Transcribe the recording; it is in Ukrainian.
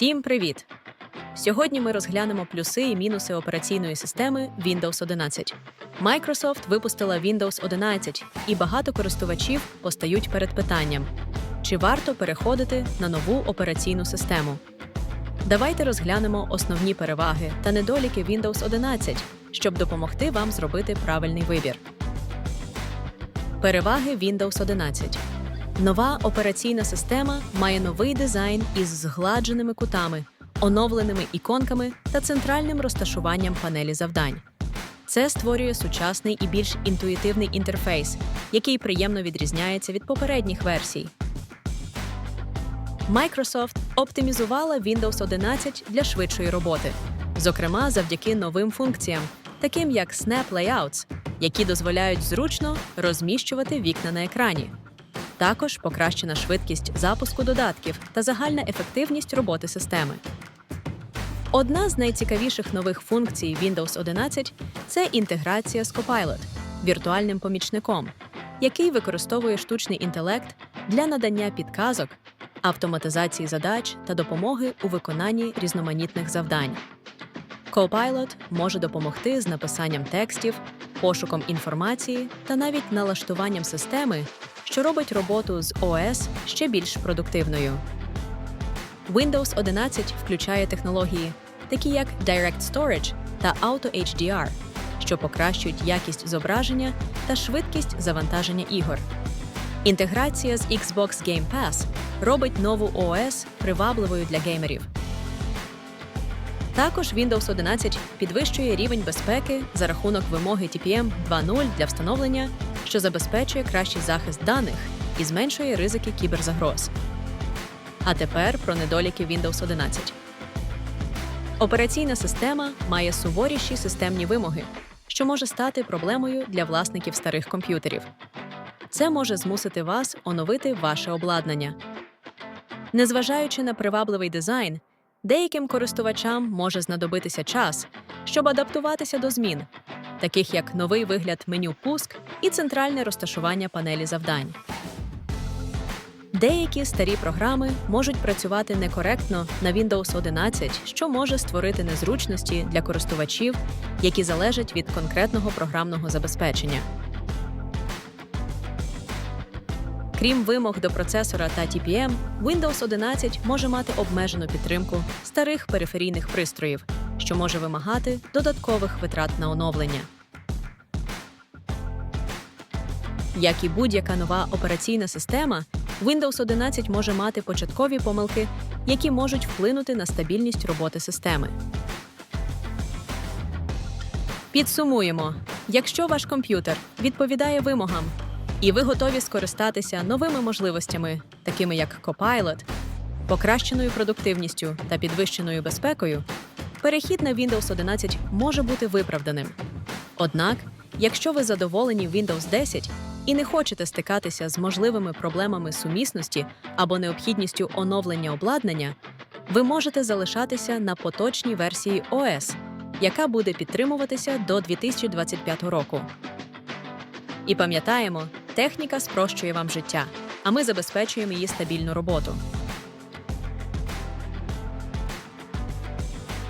Всім привіт! Сьогодні ми розглянемо плюси і мінуси операційної системи Windows 11. Microsoft випустила Windows 11, і багато користувачів постають перед питанням: чи варто переходити на нову операційну систему? Давайте розглянемо основні переваги та недоліки Windows 11, щоб допомогти вам зробити правильний вибір. Переваги Windows 11. Нова операційна система має новий дизайн із згладженими кутами, оновленими іконками та центральним розташуванням панелі завдань. Це створює сучасний і більш інтуїтивний інтерфейс, який приємно відрізняється від попередніх версій. Microsoft оптимізувала Windows 11 для швидшої роботи, зокрема завдяки новим функціям, таким як Snap Layouts, які дозволяють зручно розміщувати вікна на екрані. Також покращена швидкість запуску додатків та загальна ефективність роботи системи. Одна з найцікавіших нових функцій Windows 11 це інтеграція з Copilot – віртуальним помічником, який використовує штучний інтелект для надання підказок, автоматизації задач та допомоги у виконанні різноманітних завдань. Copilot може допомогти з написанням текстів, пошуком інформації та навіть налаштуванням системи, що робить роботу з ОС ще більш продуктивною. Windows 11 включає технології, такі як Direct Storage та Auto HDR, що покращують якість зображення та швидкість завантаження ігор. Інтеграція з Xbox Game Pass робить нову ОС привабливою для геймерів. Також Windows 11 підвищує рівень безпеки за рахунок вимоги TPM 2.0 для встановлення, що забезпечує кращий захист даних і зменшує ризики кіберзагроз. А тепер про недоліки Windows 11. Операційна система має суворіші системні вимоги, що може стати проблемою для власників старих комп'ютерів. Це може змусити вас оновити ваше обладнання. Незважаючи на привабливий дизайн, деяким користувачам може знадобитися час, щоб адаптуватися до змін, таких як новий вигляд меню пуск і центральне розташування панелі завдань. Деякі старі програми можуть працювати некоректно на Windows 11, що може створити незручності для користувачів, які залежать від конкретного програмного забезпечення. Крім вимог до процесора та TPM, Windows 11 може мати обмежену підтримку старих периферійних пристроїв, що може вимагати додаткових витрат на оновлення. Як і будь-яка нова операційна система, Windows 11 може мати початкові помилки, які можуть вплинути на стабільність роботи системи. Підсумуємо: якщо ваш комп'ютер відповідає вимогам, і ви готові скористатися новими можливостями, такими як Copilot, покращеною продуктивністю та підвищеною безпекою, перехід на Windows 11 може бути виправданим. Однак, якщо ви задоволені Windows 10 і не хочете стикатися з можливими проблемами сумісності або необхідністю оновлення обладнання, ви можете залишатися на поточній версії ОС, яка буде підтримуватися до 2025 року. І пам'ятаємо, техніка спрощує вам життя, а ми забезпечуємо її стабільну роботу.